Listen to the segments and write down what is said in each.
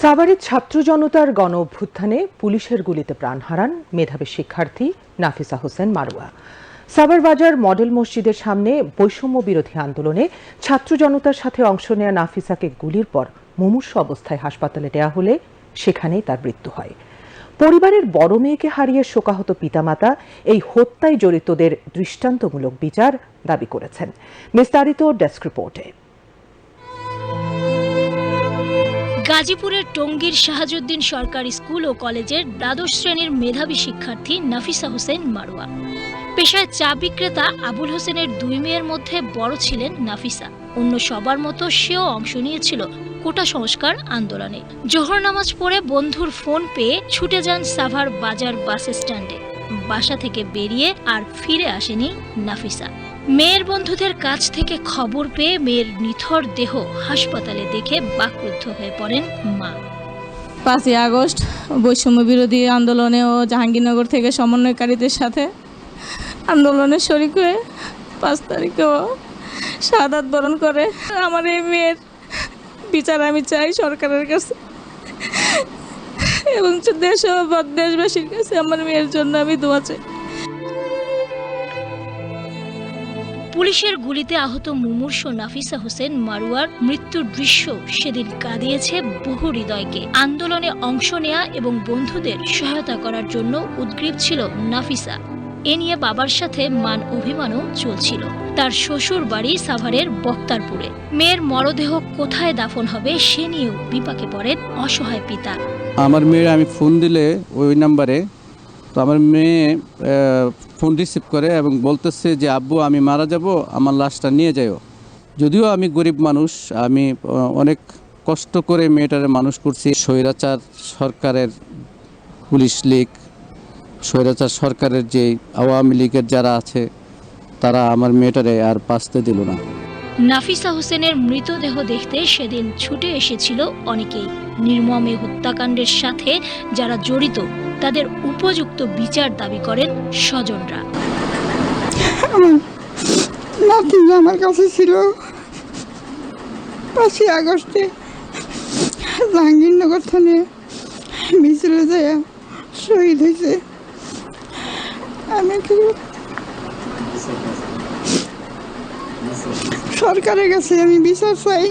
সাভারের ছাত্র জনতার গণ অভ্যুত্থানে পুলিশের গুলিতে প্রাণ হারান মেধাবী শিক্ষার্থী নাফিসা হোসেন মারুয়া সাভার বাজার মডেল মসজিদের সামনে বৈষম্য বিরোধী আন্দোলনে ছাত্র জনতার সাথে অংশ নেয়া নাফিসাকে গুলির পর মুমূর্ষ অবস্থায় হাসপাতালে নেওয়া হলে সেখানেই তার মৃত্যু হয়। পরিবারের বড় মেয়েকে হারিয়ে শোকাহত পিতামাতা এই হত্যায় জড়িতদের দৃষ্টান্তমূলক বিচার দাবি করেছেন। বিস্তারিত ডেস্ক রিপোর্টে। গাজীপুরের টঙ্গীর শাহাজুদ্দিন সরকারি স্কুল ও কলেজের দ্বাদশ শ্রেণির মেধাবী শিক্ষার্থী নাফিসা হোসেন মারুয়া পেশায় চা বিক্রেতা আবুল হোসেনের দুই মেয়ের মধ্যে বড় ছিলেন নাফিসা। অন্য সবার মতো সেও অংশ নিয়েছিল কোটা সংস্কার আন্দোলনে। জোহর নামাজ পড়ে বন্ধুর ফোন পেয়ে ছুটে যান সাভার বাজার বাস স্ট্যান্ডে। বাসা থেকে বেরিয়ে আর ফিরে আসেনি নাফিসা। মেয়ের বন্ধুদের কাছ থেকে খবর পেয়ে মেয়ের নিথর দেহ হাসপাতালে দেখে বাকরুদ্ধ হয়ে পড়েন মা। পাঁচই আগস্ট, বৈষম্য বিরোধী আন্দোলনে ও জাহাঙ্গীরনগর থেকে সমন্বয়কারীদের সাথে আন্দোলনে শরিক হয়ে পাঁচ তারিখেও শাহাদাত বরণ করে। আমার এই মেয়ের বিচার আমি চাই সরকারের কাছে। এবং দেশ দেশবাসীর কাছে আমার মেয়ের জন্য আমি দোয়া চাই। পুলিশের গুলিতে আহত মুমূর্ষ নাফিসা হোসেন মারুয়ার মৃত্যুর দৃশ্য সেদিন কাঁদিয়েছে বহু হৃদয়কে। আন্দোলনে অংশ নেয়া এবং বন্ধুদের সহায়তা করার জন্য উদ্গ্রীব ছিল নাফিসা। এ নিয়ে বাবার সাথে মান অভিমানও চলছিল। তার শ্বশুর বাড়ি সাভারের বক্তারপুরে। মেয়ের মরদেহ কোথায় দাফন হবে সে নিয়েও বিপাকে পড়েন অসহায় পিতা। আমার মেয়ে, আমি ফোন দিলে ওই নাম্বারে তো আমার মেয়ে ফোন রিসিভ করে এবং বলতেছে যে, আব্বু, আমি মারা যাব, আমার লাশটা নিয়ে যাও যদিও আমি গরিব মানুষ, আমি অনেক কষ্ট করে মেয়েটারে মানুষ করছি। স্বৈরাচার সরকারের পুলিশ লীগ, স্বৈরাচার সরকারের যে আওয়ামী লীগের যারা আছে, তারা আমার মেয়েটারে আর বাঁচতে দিল না। নাফিসা হোসেনের মৃতদেহ দেখতে সেদিন ছুটে এসেছিল অনেকেই। নির্মমে হত্যাকাণ্ডের সাথে যারা জড়িত, তাদের উপযুক্ত বিচার দাবি করেন স্বজনরা। নাতি আমার কাছে ছিল। পাঁচই আগস্টে জাহাঙ্গীরনগর থানে মিছিলে যায় শহীদ হয়েছে। আমি কি সরকারের কাছে আমি বিচার চাই।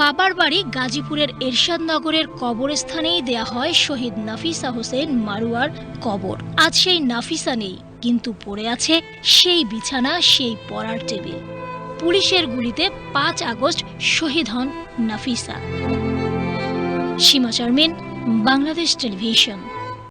বাবার বাড়ি গাজীপুরের এরশাদনগরের কবরস্থানেই দেয়া হয় শহীদ নাফিসা হোসেন মারুয়ার কবর। আজ সেই নাফিসা নেই, কিন্তু পড়ে আছে সেই বিছানা, সেই পড়ার টেবিল। পুলিশের গুলিতে পাঁচ আগস্ট শহীদ হন নাফিসা। সীমা চারমিন, বাংলাদেশ টেলিভিশন।